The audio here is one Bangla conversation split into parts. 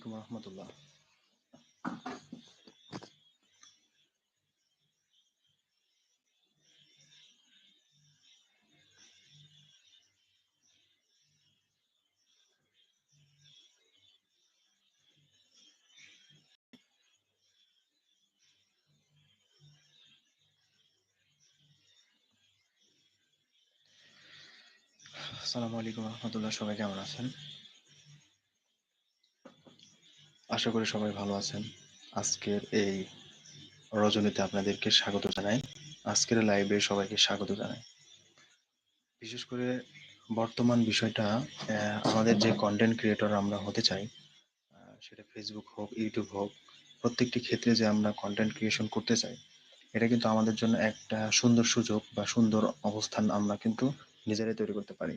আলাইকুম রহমতুল্লাহ। আসসালামু আলাইকুম রহমতুল্লাহ সবাই কেমন আছেন? আশা করি সবাই ভালো আছেন। আজকের এই রজনীতে আপনাদেরকে স্বাগত জানাই। আজকের লাইভে সবাইকে স্বাগত জানাই। বিশেষ করে বর্তমান বিষয়টা আমাদের যে কন্টেন্ট ক্রিয়েটর আমরা হতে চাই সেটা ফেসবুক হোক ইউটিউব হোক, প্রত্যেকটি ক্ষেত্রে যে আমরা কন্টেন্ট ক্রিয়েশন করতে চাই, এটা কিন্তু আমাদের জন্য একটা সুন্দর সুযোগ বা সুন্দর অবস্থান আমরা কিন্তু নিজেরাই তৈরি করতে পারি।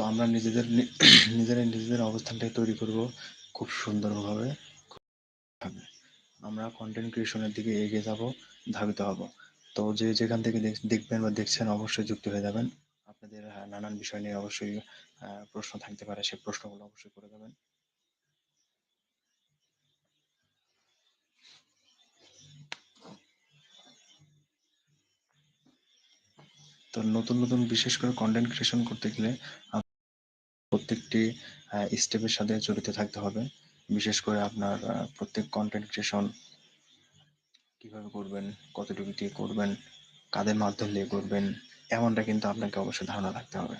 তো আমরা নিজেদের নিজেরা নিজেদের অবস্থানটাই তৈরি করব খুব সুন্দরভাবে। আমরা কন্টেন্ট ক্রিয়েশনের দিকে এগিয়ে যাব, ধাবিত হব। তো যে যেখান থেকে দেখবেন বা দেখছেন অবশ্যই যুক্ত হয়ে যাবেন। আপনাদের নানান বিষয় নিয়ে অবশ্যই প্রশ্ন থাকতে পারে, সেই প্রশ্নগুলো অবশ্যই করে দেবেন। তো নতুন নতুন বিশেষ করে কন্টেন্ট ক্রিয়েশন করতে গেলে প্রত্যেকটি স্টেপের সাথে জড়িত থাকতে হবে। বিশেষ করে আপনার প্রত্যেক কন্টেন্ট ক্রিয়েশন কীভাবে করবেন, কতটুকু দিয়ে করবেন, কাদের মাধ্যম দিয়ে করবেন, এমনটা কিন্তু আপনাকে অবশ্যই ধারণা রাখতে হবে।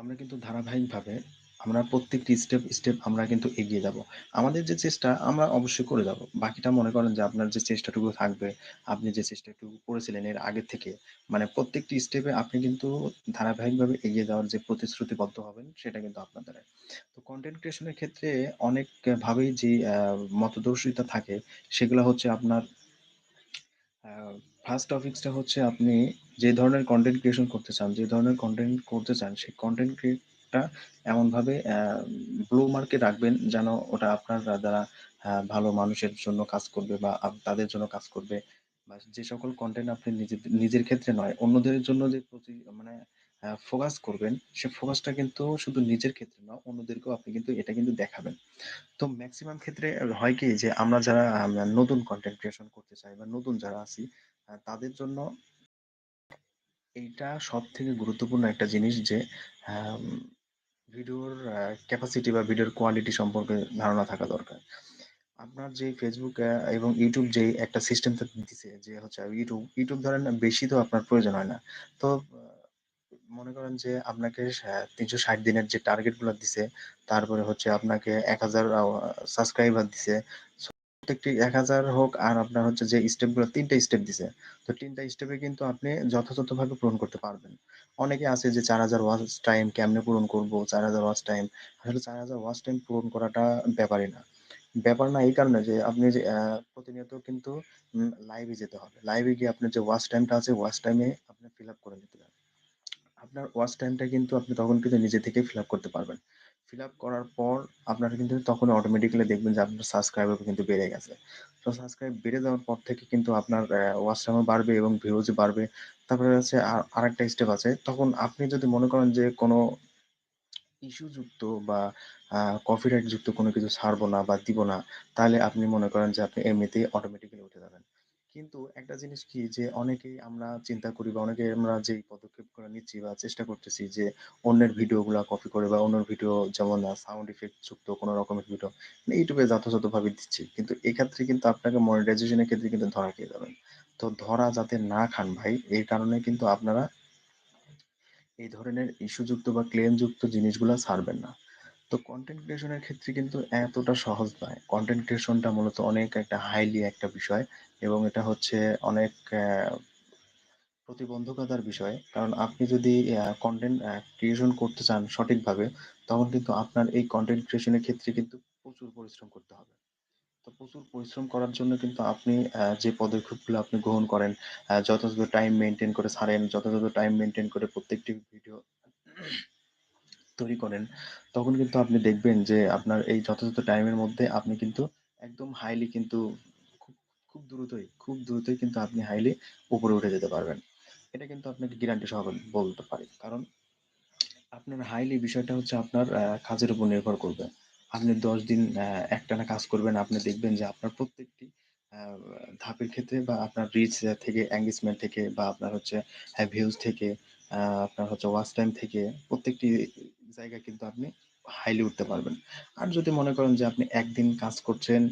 আমরা কিন্তু ধারাবাহিকভাবে আমরা প্রত্যেকটি স্টেপ স্টেপ আমরা কিন্তু এগিয়ে যাব। আমাদের যে চেষ্টা, আমরা অবশ্যই করে যাব। বাকিটা মনে করেন যে আপনার যে চেষ্টাটুকু থাকবে, আপনি যে চেষ্টাটুকু করেছিলেন এর আগে থেকে মানে প্রত্যেকটি স্টেপে আপনি কিন্তু ধারাবাহিকভাবে এগিয়ে যাওয়ার যে প্রতিশ্রুতিবদ্ধ হবেন, সেটা কিন্তু আপনার আপনাদের তো কন্টেন্ট ক্রিয়েশনের ক্ষেত্রে অনেকভাবেই যে মতদর্শিতা থাকে, সেগুলো হচ্ছে আপনার ফার্স্ট টপিকসটা হচ্ছে আপনি যে ধরনের কন্টেন্ট ক্রিয়েশন করতে চান, যে ধরনের কন্টেন্ট করতে চান, সেই কন্টেন্ট ক্রিয়েটটা এমনভাবে ব্লু মার্কে রাখবেন যেন ওটা আপনার দ্বারা ভালো মানুষের জন্য কাজ করবে বা তাদের জন্য কাজ করবে। বা যে সকল কন্টেন্ট আপনি নিজের নিজের ক্ষেত্রে নয়, অন্যদের জন্য যে প্রতি মানে ফোকাস করবেন। সে ফোকাসটা কিন্তু শুধু নিজের ক্ষেত্রে না অন্যদেরকেও আপনি কিন্তু এটা কিন্তু দেখাবেন। তো ম্যাক্সিমাম ক্ষেত্রে হয় কি যে, আমরা যারা নতুন কন্টেন্ট ক্রিয়েশন করতে চাই বা নতুন যারা আছি তাদের জন্য এইটা সব থেকে গুরুত্বপূর্ণ একটা জিনিস যে ভিডিওর ক্যাপাসিটি বা ভিডিওর কোয়ালিটি সম্পর্কে ধারণা থাকা দরকার। আপনার যে ফেসবুক এবং ইউটিউব যে একটা সিস্টেম দিছে যে হচ্ছে ইউটিউব ইউটিউব ধরেন বেশি তো আপনার প্রয়োজন হয় না। তো মনে করেন যে আপনাকে তিনশো ষাট দিনের যে টার্গেটগুলো দিছে, তারপরে হচ্ছে আপনাকে এক হাজার সাবস্ক্রাইবার দিছে। প্রত্যেকটি এক হাজার হোক আর আপনার হচ্ছে যে স্টেপগুলো তিনটা স্টেপ দিছে। তো তিনটা স্টেপে কিন্তু আপনি যথাযথভাবে পূরণ করতে পারবেন। অনেকে আছে যে চার হাজার ওয়াচ টাইম কেমনে পূরণ করব? চার হাজার ওয়াচ টাইম আসলে চার হাজার ওয়াচ টাইম পূরণ করাটা ব্যাপারই না। ব্যাপার না এই কারণে যে আপনি যে প্রতিনিয়ত কিন্তু লাইভে যেতে হবে। লাইভে গিয়ে আপনার যে ওয়াচ টাইমটা আছে ওয়াচ টাইমে আপনি ফিল আপ করে নিতে হবে আপনার ওয়াচ টাইমটা কিন্তু আপনি তখন কিন্তু নিজে থেকেই ফিল আপ করতে পারবেন। ফিল আপ করার পর আপনার কিন্তু তখন অটোমেটিক্যালি দেখবেন যে আপনার সাবস্ক্রাইবার কিন্তু বেড়ে গেছে। তো সাবস্ক্রাইব বেড়ে যাওয়ার পর থেকে কিন্তু আপনার ওয়াচ টাইমও বাড়বে এবং ভিউজ বাড়বে। তারপরে হচ্ছে আ আরেকটা স্টেপ আছে। তখন আপনি যদি মনে করেন যে কোনো ইস্যু যুক্ত বা আ কপিরাইট যুক্ত কোনো কিছু ছাড়বো না বা দিব না, তাহলে আপনি মনে করেন যে আপনি এমনিতেই অটোমেটিক্যালি উঠে যাবেন। কিন্তু একটা জিনিস কি যে অনেকেই আমরা চিন্তা করি বা অনেকেই আমরা যেই পদক্ষেপগুলো নিচ্ছি বা চেষ্টা করতেছি যে অন্যের ভিডিওগুলা কপি করে বা অন্যের ভিডিও যেমন সাউন্ড ইফেক্ট যুক্ত কোনো রকমের ভিডিও মানে ইউটিউবে যথাযথভাবে দিচ্ছি। কিন্তু এক্ষেত্রে কিন্তু আপনাকে মনিটাইজেশন এর ক্ষেত্রে কিন্তু ধরা খেয়ে যাবেন। তো ধরা যাতে না খান ভাই, এই কারণে কিন্তু আপনারা এই ধরনের ইস্যুযুক্ত বা ক্লেমযুক্ত জিনিসগুলা ছাড়বেন না। তো কনটেন্ট ক্রিয়েশন এর ক্ষেত্রে কিন্তু এতটা সহজ নয়। কনটেন্ট ক্রিয়েশনটা মূলত অনেক একটা হাইলি একটা বিষয় এবং এটা হচ্ছে অনেক প্রতিবন্ধকতার বিষয়। কারণ আপনি যদি কনটেন্ট ক্রিয়েশন করতে চান সঠিকভাবে, তখন কিন্তু আপনার এই কনটেন্ট ক্রিয়েশন এর ক্ষেত্রে কিন্তু প্রচুর পরিশ্রম করতে হবে। তো প্রচুর পরিশ্রম করার জন্য কিন্তু আপনি যে পদক্ষেপগুলো আপনি গ্রহণ করেন, যথাযথ টাইম মেইনটেইন করে ছাড়েন, যথাযথ টাইম মেইনটেইন করে প্রত্যেকটি ভিডিও তৈরি করেন, তখন কিন্তু আপনি দেখবেন যে আপনার এই যথাযথ টাইমের মধ্যে আপনি কিন্তু একদম হাইলি কিন্তু খুব, দ্রুতই, খুব দ্রুতই কিন্তু আপনি হাইলি উপরে উঠে যেতে পারবেন। এটা কিন্তু আপনাকে গ্যারান্টি সহকারে বলতে পারি। কারণ আপনার হাইলি বিষয়টা হচ্ছে আপনার কাজের উপর নির্ভর করবে। আপনি ১০ দিন একটানা কাজ করবেন, আপনি দেখবেন যে আপনার প্রত্যেকটি ধাপের ক্ষেত্রে বা আপনার রিচ থেকে, এনগেজমেন্ট থেকে বা আপনার হচ্ছে ভিউজ থেকে, আপনার হচ্ছে ওয়াচ টাইম থেকে প্রত্যেকটি জায়গায় কিন্তু আপনি হাইলি উঠতে পারবেন। আর যদি মনে করেন যে আপনি ১ দিন কাজ করছেন,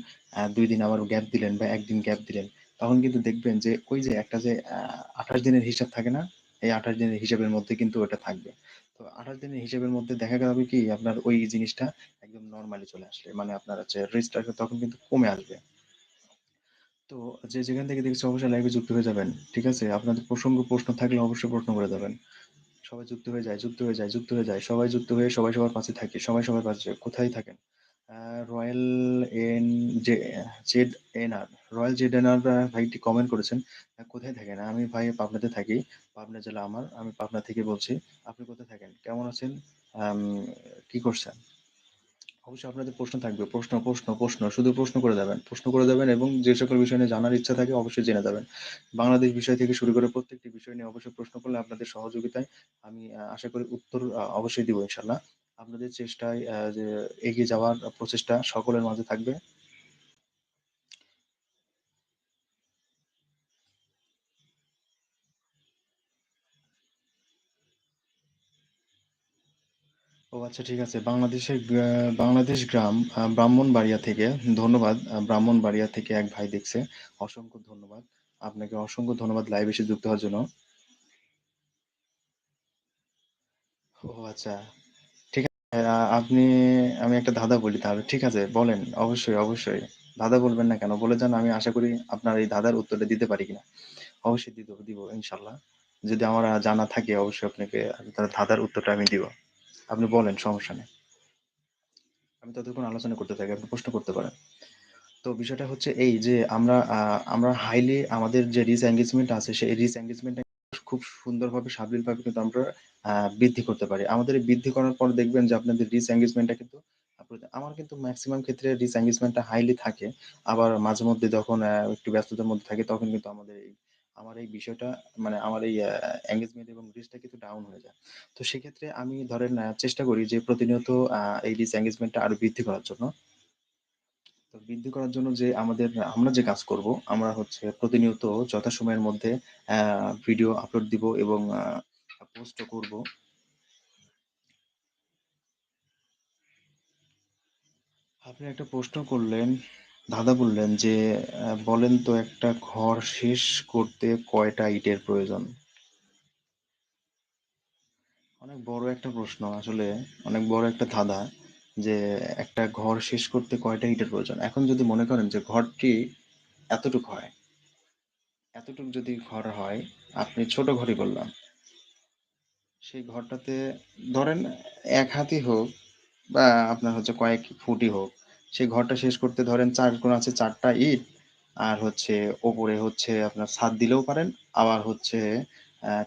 ২ দিন আবার গ্যাপ দিলেন বা ১ দিন গ্যাপ দিলেন, তখন কিন্তু দেখবেন যে ওই যে একটা যে আ ২৮ দিনের হিসাব থাকে না? এই ২৮ দিনের হিসাবের মধ্যে কিন্তু ওটা থাকবে। তো ২৮ দিনের হিসেবের মধ্যে দেখা যাবে কি আপনার ওই জিনিসটা একদম নরমালি চলে আসলে। মানে আপনার হচ্ছে রিচটা তখন কিন্তু কমে আসবে। তো যে যেখান থেকে দেখছি অবশ্যই লাইভে যুক্ত হয়ে যাবেন। ঠিক আছে? আপনাদের প্রসঙ্গ প্রশ্ন থাকলে অবশ্যই প্রশ্ন করে যাবেন। সবাই যুক্ত হয়ে যায়, যুক্ত হয়ে যায়, যুক্ত হয়ে যায়। সবাই যুক্ত হয়ে সবাই সবার পাশে থাকে সবাই সবার পাশে। কোথায় থাকেন? Royal N J Z N R Royal Z N R ভাইটি কমেন্ট করেছেন। কোথায় থাকেন? আমি ভাই পাবনাতে থাকি। পাবনা জেলা আমার। আমি পাবনা থেকে বলছি। আপনি কোথায় থাকেন? কেমন আছেন? কি করছেন? অবশ্যই আপনাদের প্রশ্ন থাকবে। প্রশ্ন, প্রশ্ন, প্রশ্ন। শুধু প্রশ্ন করে যাবেন। প্রশ্ন করে যাবেন এবং যে সকল বিষয় নিয়ে জানার ইচ্ছা থাকে অবশ্যই জেনে যাবেন। বাংলাদেশ বিষয় থেকে শুরু করে প্রত্যেকটি বিষয় নিয়ে অবশ্যই প্রশ্ন করলে আপনাদের সহযোগিতায় আমি আশা করি উত্তর অবশ্যই দিব ইনশাল্লাহ আপনাদের চেষ্টায় যে এগিয়ে যাওয়ার প্রচেষ্টা সকলের মাঝে থাকবে। আচ্ছা ঠিক আছে। বাংলাদেশের বাংলাদেশ গ্রাম আ ব্রাহ্মণবাড়িয়া থেকে ধন্যবাদ। আ ব্রাহ্মণবাড়িয়া থেকে এক ভাই দেখছে। অসংখ্য ধন্যবাদ। আপনাকে অসংখ্য ধন্যবাদ লাইভ এসে যুক্ত হওয়ার জন্য। ও আচ্ছা। ঠিক আছে। আপনি আমি একটা ধাঁধা বলি তাহলে। ঠিক আছে বলেন। অবশ্যই, অবশ্যই। ধাঁধা বলবেন না কেন? বলে যান। আমি আশা করি আপনার এই ধাঁধার উত্তরটা দিতে পারি কিনা। অবশ্যই দিত দিব ইনশাল্লাহ যদি আমার জানা থাকে অবশ্যই আপনাকে তার ধাঁধার উত্তরটা আমি দিব। আপনি বলেন, সমস্যা নেই। আমি ততক্ষণ আলোচনা করতে থাকি। আপনি প্রশ্ন করতে পারেন। তো বিষয়টা হচ্ছে এই যে আমরা আমরা হাইলি আমাদের যে রিচ এনগেজমেন্ট আছে, সেই রিচ এনগেজমেন্ট টা খুব সুন্দরভাবে, সাবলীলভাবে কিন্তু আমরা বৃদ্ধি করতে পারি। আমাদের বৃদ্ধি করার পর দেখবেন যে আপনাদের রিচ এনগেজমেন্ট টা কিন্তু, আমার কিন্তু ম্যাক্সিমাম ক্ষেত্রে রিচ এনগেজমেন্ট টা হাইলি থাকে। আবার মাঝে মধ্যে যখন একটু ব্যস্ততার মধ্যে থাকি, তখন কিন্তু আমাদের এই আমার এই বিষয়টা মানে আমার এই আ এনগেজমেন্ট এবং রিচটা কিন্তু ডাউন হয়ে যায়। তো সেক্ষেত্রে আমি ধরেন চেষ্টা করি যে প্রতিনিয়ত এই রিচ এনগেজমেন্ট টা আরও বৃদ্ধি করার জন্য। তো বৃদ্ধি করার জন্য যে আমাদের আমরা যে কাজ করব, আমরা হচ্ছে প্রতিনিয়ত যথাসময়ের মধ্যে ভিডিও আপলোড দিব এবং আ পোস্টও করব। আপনি একটা প্রশ্ন করলেন, ধাঁধা বললেন যে, বলেন তো একটা ঘর শেষ করতে কয়টা ইটের প্রয়োজন? অনেক বড় একটা প্রশ্ন আসলে, অনেক বড় একটা ধাঁধা যে একটা ঘর শেষ করতে কয়টা ইটের প্রয়োজন? এখন যদি মনে করেন যে ঘরটি এতটুক হয়, এতটুক যদি ঘর হয়, আপনি ছোট ঘরই বললাম। সেই ঘরটাতে ধরেন এক হাতই হোক বা আপনার হচ্ছে কয়েক ফুটই হোক, সেই ঘরটা শেষ করতে ধরেন চার কোণ আছে ৪ টা ইট আর হচ্ছে ওপরে হচ্ছে আপনার ছাদ দিলেও পারেন, আবার হচ্ছে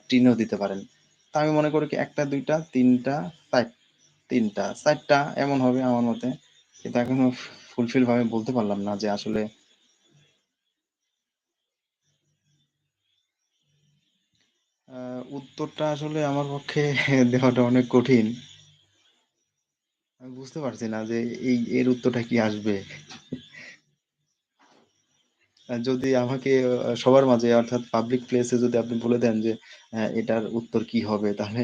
টিনও দিতে পারেন। তা আমি মনে করি কি ১ টা, ২ টা, ৩ টা, ৪ ৩ টা, ৪ টা এমন হবে আমার মতে। কিন্তু এখনও ফুলফিল ভাবে বলতে পারলাম না যে আসলে উত্তরটা আসলে আমার পক্ষে দেওয়াটা অনেক কঠিন। আমি বুঝতে পারছি না যে এই, এর উত্তরটা কি আসবে? যদি আমাকে সবার মাঝে অর্থাৎ পাবলিক প্লেসে যদি আপনি বলে দেন যে এটার উত্তর কি হবে? তাহলে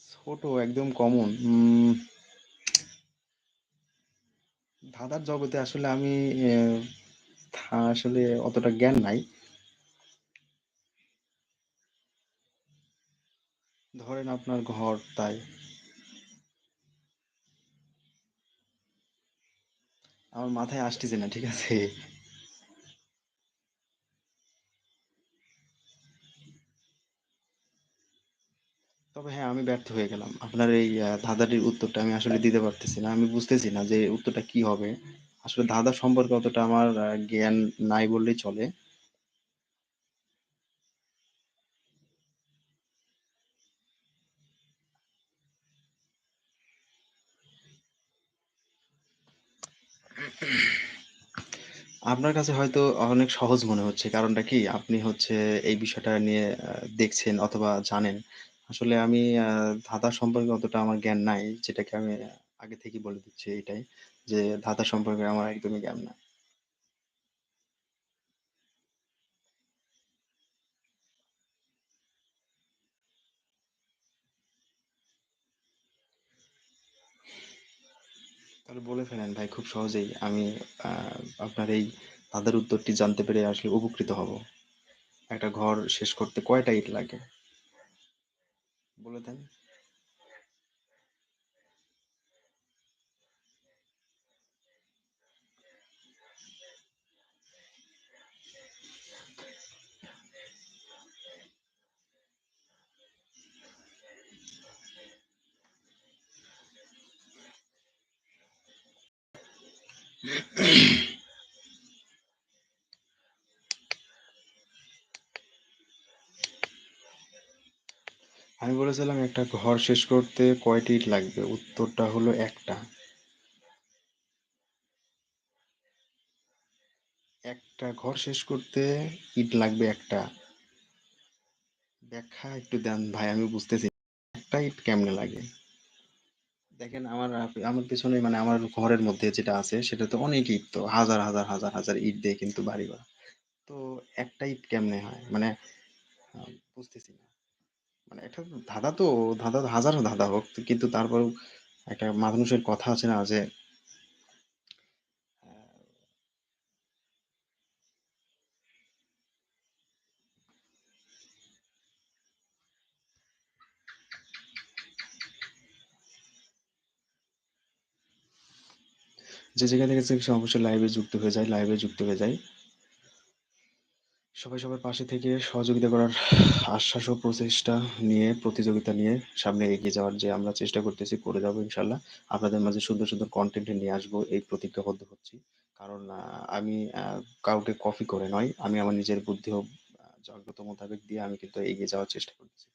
ছোট, একদম কমন। ধাঁধার জগতে আসলে আমি আসলে অতটা জ্ঞান নাই। ধরেন আপনার ঘর তাই। আমার মাথায় আসতেছে না, ঠিক আছে? তবে হ্যাঁ, আমি ব্যর্থ হয়ে গেলাম। আপনার এই ধাঁধাটির উত্তরটা আমি আসলে দিতে পারতেছি না। আমি বুঝতেছি না যে উত্তরটা কি হবে? আসলে ধাঁধা সম্পর্কে অতটা আমার জ্ঞান নাই বললেই চলে। আপনার কাছে হয়তো অনেক সহজ মনে হচ্ছে। কারণটা কি? আপনি হচ্ছে এই বিষয়টা নিয়ে আহ, দেখছেন অথবা জানেন। আসলে আমি আহ, ধাঁধা সম্পর্কে অতটা আমার জ্ঞান নাই। যেটাকে আমি আগে থেকেই বলে দিচ্ছি এটাই যে ধাঁধা সম্পর্কে আমার একদমই জ্ঞান নাই। তাহলে বলে ফেলেন ভাই, খুব সহজেই। আমি আপনার এই তাদের উত্তরটি জানতে পেরে আসলে উপকৃত হব। একটা ঘর শেষ করতে কয়টা ইট লাগে? বলে দেন। আমি বলেছিলাম একটা ঘর শেষ করতে কয়টি ইট লাগবে? উত্তরটা হলো ১ টা। একটা ঘর শেষ করতে ইট লাগবে ১ টা। ব্যাখ্যা একটু দেন ভাই, আমি বুঝতেছি। একটা ইট কেমনে লাগে? দেখেন আমার আমার পিছনে মানে আমার ঘরের মধ্যে যেটা আছে সেটা তো অনেক ইট তো। হাজার, হাজার, হাজার, হাজার ইট দিয়ে কিন্তু বাড়ি করা। তো একটা ইট কেমনে হয়? মানে বুঝতেছি না। মানে একটা ধাঁধা তো ধাঁধা হাজার ধাঁধা হোক কিন্তু তারপরেও একটা মানুষের কথা আছে না যে যে যেখান থেকে দেখছে অবশ্যই লাইভে যুক্ত হয়ে যায়, লাইভে যুক্ত হয়ে যায়। সবাই সবার পাশে থেকে সহযোগিতা করার আশ্বাস ও প্রচেষ্টা নিয়ে প্রতিযোগিতা নিয়ে সামনে এগিয়ে যাওয়ার যে আমরা চেষ্টা করতেছি করে যাব ইনশাল্লাহ। আপনাদের মাঝে সুন্দর, সুন্দর কনটেন্ট নিয়ে আসব এই প্রতিজ্ঞাবদ্ধ হচ্ছি। কারণ আমি কাউকে কপি করে নয়। আমি আমার নিজের বুদ্ধি ও যোগ্যতা মোতাবেক দিয়ে আমি কিন্তু এগিয়ে যাওয়ার চেষ্টা করতেছি।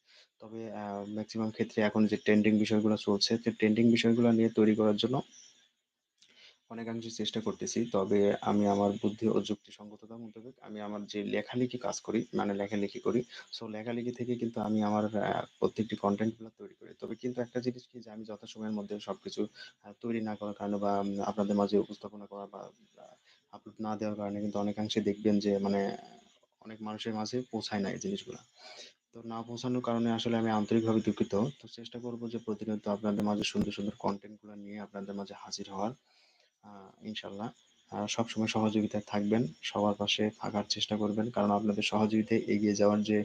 তবে আ মেক্সিমাম ক্ষেত্রে এখন যে ট্রেন্ডিং বিষয়গুলো চলছে, তো ট্রেন্ডিং বিষয়গুলো নিয়ে তৈরি করার জন্য অনেকাংশে চেষ্টা করতেছি। তবে আমি আমার বুদ্ধি ও যুক্তি যুক্তিসঙ্গততা মোতাবেক আমি আমার যে লেখালেখি কাজ করি, মানে লেখালেখি করি। সো লেখালেখি থেকে কিন্তু আমি আমার প্রত্যেকটি কনটেন্টগুলা তৈরি করি। তবে কিন্তু একটা জিনিস কি যে আমি যথাসময়ের মধ্যে সবকিছু তৈরি না করার কারণে বা আপনাদের মাঝে উপস্থাপনা করা বা আপলোড না দেওয়ার কারণে কিন্তু অনেকাংশে দেখবেন যে মানে অনেক মানুষের মাঝে পৌঁছায় না এই জিনিসগুলা। তো না পৌঁছানোর কারণে আসলে আমি আন্তরিকভাবে দুঃখিত। তো চেষ্টা করব যে প্রতিনিয়ত আপনাদের মাঝে সুন্দর, সুন্দর কনটেন্টগুলা নিয়ে আপনাদের মাঝে হাজির হওয়ার। আ ইনশাআল্লাহ। আ সবসময় সহযোগিতায় থাকবেন। সবার পাশে থাকার চেষ্টা করবেন। কারণ আপনাদের সহযোগিতায় এগিয়ে যাওয়ার যে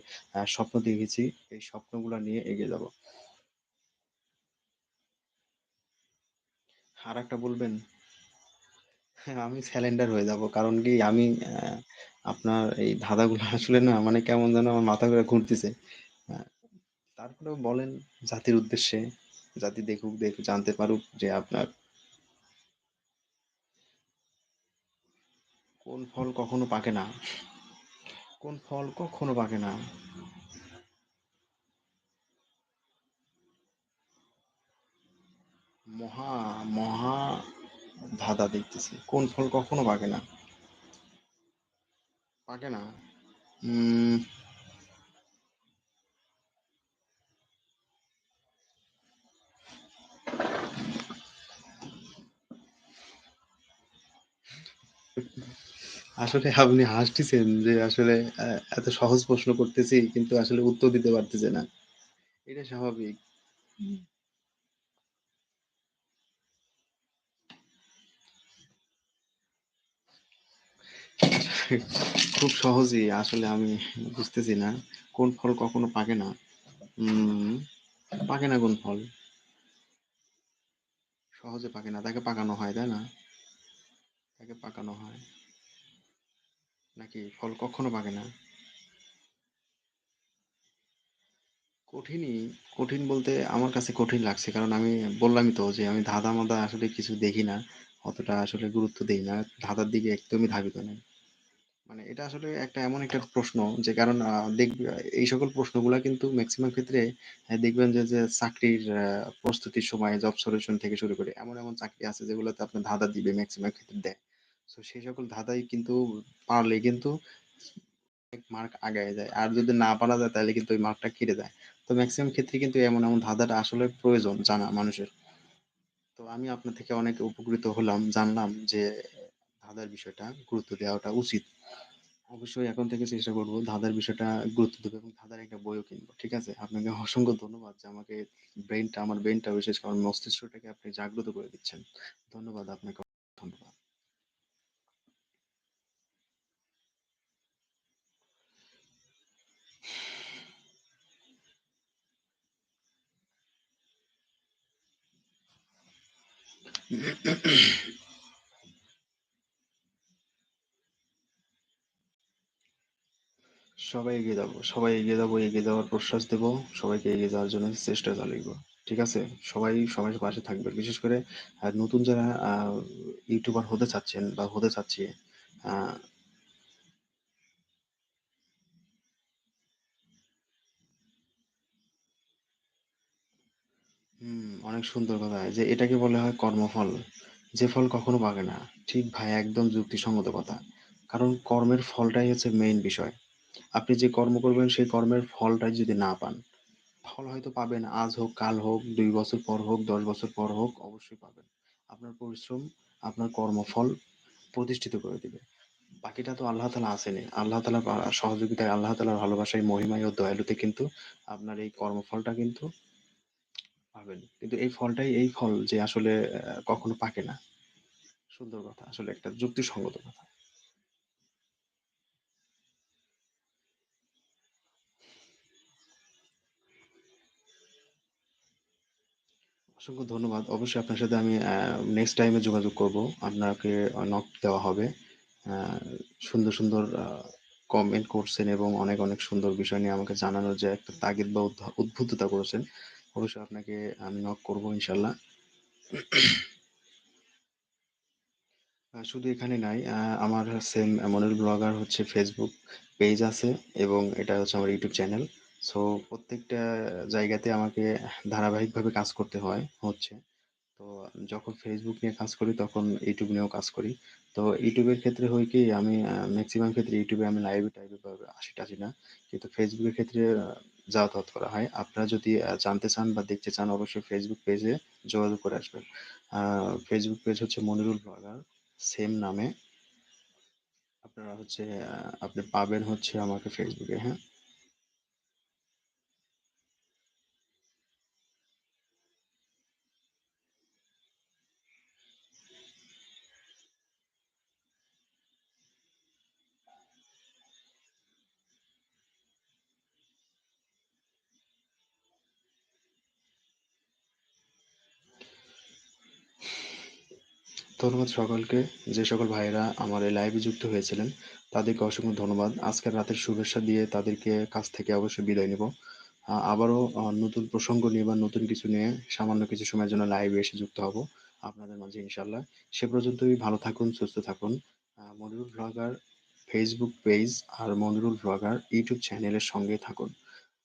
স্বপ্ন দেখেছি, এই স্বপ্নগুলা নিয়ে এগিয়ে যাব। আরেকটা বলবেন? হ্যাঁ, আমি স্যালেন্ডার হয়ে যাব। কারণ কি আমি আপনার এই ধাঁধাগুলো আসলে না মানে কেমন যেন আমার মাথা ঘুরে ঘুরতেছে। তারপরেও বলেন জাতির উদ্দেশ্যে। জাতি দেখুক, দেখ জানতে পারুক যে আপনার কোন ফল কখনো পাকে না। কোন ফল কখনো পাকে না? মহা মহা ধাঁধা দেখতেছি। কোন ফল কখনো পাকে না? পাকে না? উম আসলে আপনি হাসতেছেন যে আসলে এত সহজ প্রশ্ন করতেছি কিন্তু আসলে উত্তর দিতে পারতেছে না। এটা স্বাভাবিক। খুব সহজেই আসলে আমি বুঝতেছি না। কোন ফল কখনো পাকে না? উম পাকে না কোন ফল? সহজে পাকে না। তাকে পাকানো হয়, তাই না? তাকে পাকানো হয়। নাকি ফল কখনো পাকে না? কঠিনই, কঠিন বলতে আমার কাছে কঠিন লাগছে। কারণ আমি বললামই তো যে আমি ধাঁধা-মাদা আসলে কিছু দেখি না। অতটা আসলে গুরুত্ব দেই না। ধাঁধার দিকে একদমই ধাবিত নই। মানে এটা আসলে একটা এমন একটা প্রশ্ন যে কারণ দেখবে এই সকল প্রশ্নগুলা কিন্তু মেক্সিমাম ক্ষেত্রে দেখবেন যে, যে চাকরির প্রস্তুতির সময় জব সলিউশন থেকে শুরু করে এমন, এমন চাকরি আছে যেগুলোতে আপনার ধাঁধা দিবে মেক্সিমাম ক্ষেত্রে দেয়। সো সেই সকল ধাঁধাই কিন্তু পারলে কিন্তু মার্ক আগায়া যায়। আর যদি না পারা যায় তাহলে কিন্তু ওই মার্কটা কেটে যায়। তো মেক্সিমাম ক্ষেত্রে কিন্তু এমন, এমন ধাঁধাটা আসলে প্রয়োজন জানা মানুষের। তো আমি আপনার থেকে অনেক উপকৃত হলাম। জানলাম যে ধাঁধার বিষয়টা গুরুত্ব দেওয়াটা উচিত। অবশ্যই এখন থেকে চেষ্টা করব ধাঁধার বিষয়টা গুরুত্ব দেব এবং ধাঁধার একটা বইও কিনবো ঠিক আছে? আপনাকে অসংখ্য ধন্যবাদ যে আমাকে ব্রেইনটা আমার ব্রেইনটা বিশেষ করে মস্তিষ্কটাকে আপনি জাগ্রত করে দিচ্ছেন। ধন্যবাদ আপনাকে ধন্যবাদ। সবাই এগিয়ে যাব। সবাই এগিয়ে যাব, এগিয়ে যাওয়ার প্রশ্বাস দেবো সবাইকে এগিয়ে যাওয়ার জন্য চেষ্টা চালিয়ে। ঠিক আছে? সবাই সবাই পাশে থাকবে বিশেষ করে নতুন যারা ইউটিউবার হতে চাচ্ছেন বা হতে চাচ্ছি হুম, অনেক সুন্দর কথা। যে এটাকে বলা হয় কর্মফল। যে ফল কখনো পাকে না। ঠিক ভাই একদম যুক্তিসঙ্গত কথা। কারণ কর্মের ফলটাই হচ্ছে মেইন বিষয়। আপনি যে কর্ম করবেন সেই কর্মের ফলটাই যদি না পান, ফল হয়তো পাবেন আজ হোক, কাল হোক, দুই বছর পর হোক, ১০ বছর পর হোক অবশ্যই পাবেন। আপনার পরিশ্রম, আপনার কর্মফল প্রতিষ্ঠিত করে দিবে। বাকিটা তো আল্লাহ তালা আছেনই। আল্লাহ তালা সহযোগিতায়, আল্লাহ তাআলার ভালোবাসায়, মহিমায় ও দয়ালুতে কিন্তু আপনার এই কর্মফলটা কিন্তু পাবেন। কিন্তু এই ফলটাই এই ফল যে আসলে কখনো পাকে না। সুন্দর কথা। আসলে একটা যুক্তিসঙ্গত কথা। অসংখ্য ধন্যবাদ। অবশ্যই আপনার সাথে আমি নেক্সট টাইমে যোগাযোগ করব। আপনাকে নক দেওয়া হবে। সুন্দর, সুন্দর কমেন্ট করছেন এবং অনেক, অনেক সুন্দর বিষয় নিয়ে আমাকে জানানোর যে একটা তাগিদ বা উদ্ভা উদ্বুদ্ধতা করেছেন। অবশ্যই আপনাকে আমি নক করব ইনশাল্লাহ শুধু এখানে নাই, আমার সেম মনিরুল ব্লগার হচ্ছে ফেসবুক পেজ আছে এবং এটা হচ্ছে আমার ইউটিউব চ্যানেল। সো প্রত্যেকটা জায়গাতে আমাকে ধারাবাহিকভাবে কাজ করতে হয় হচ্ছে। তো যখন ফেসবুক নিয়ে কাজ করি তখন ইউটিউব নিয়েও কাজ করি। তো ইউটিউবের ক্ষেত্রে হয় কি আমি ম্যাক্সিমাম ক্ষেত্রে ইউটিউবে আমি লাইভে টাইভে ভাবে আসি-টাসি না। কিন্তু ফেসবুকের ক্ষেত্রে যাতায়াত করা হয়। আপনারা যদি জানতে চান বা দেখতে চান অবশ্যই ফেসবুক পেজে যোগাযোগ করে আসবেন। ফেসবুক পেজ হচ্ছে মনিরুল ব্লগার সেম নামে। আপনারা হচ্ছে আপনি পাবেন হচ্ছে আমাকে ফেসবুকে, হ্যাঁ? ধন্যবাদ সকলকে। যে সকল ভাইয়েরা আমার এই লাইভে যুক্ত হয়েছিলেন, তাদেরকে অসংখ্য ধন্যবাদ। আজকের রাতের শুভেচ্ছা দিয়ে তাদেরকে কাছ থেকে অবশ্যই বিদায় নেব আবারও নতুন প্রসঙ্গ নিয়ে বা নতুন কিছু নিয়ে সামান্য কিছু সময়ের জন্য লাইভে এসে যুক্ত হব আপনাদের মাঝে ইনশাল্লাহ সে পর্যন্তই ভালো থাকুন, সুস্থ থাকুন। মনিরুল ব্লগার ফেসবুক পেজ আর মনিরুল ব্লগার ইউটিউব চ্যানেলের সঙ্গে থাকুন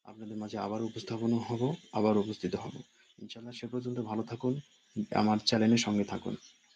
আপনাদের মাঝে আবার উপস্থাপন হব আবার উপস্থিত হব ইনশাল্লাহ সে পর্যন্ত ভালো থাকুন আমার চ্যানেলের সঙ্গে থাকুন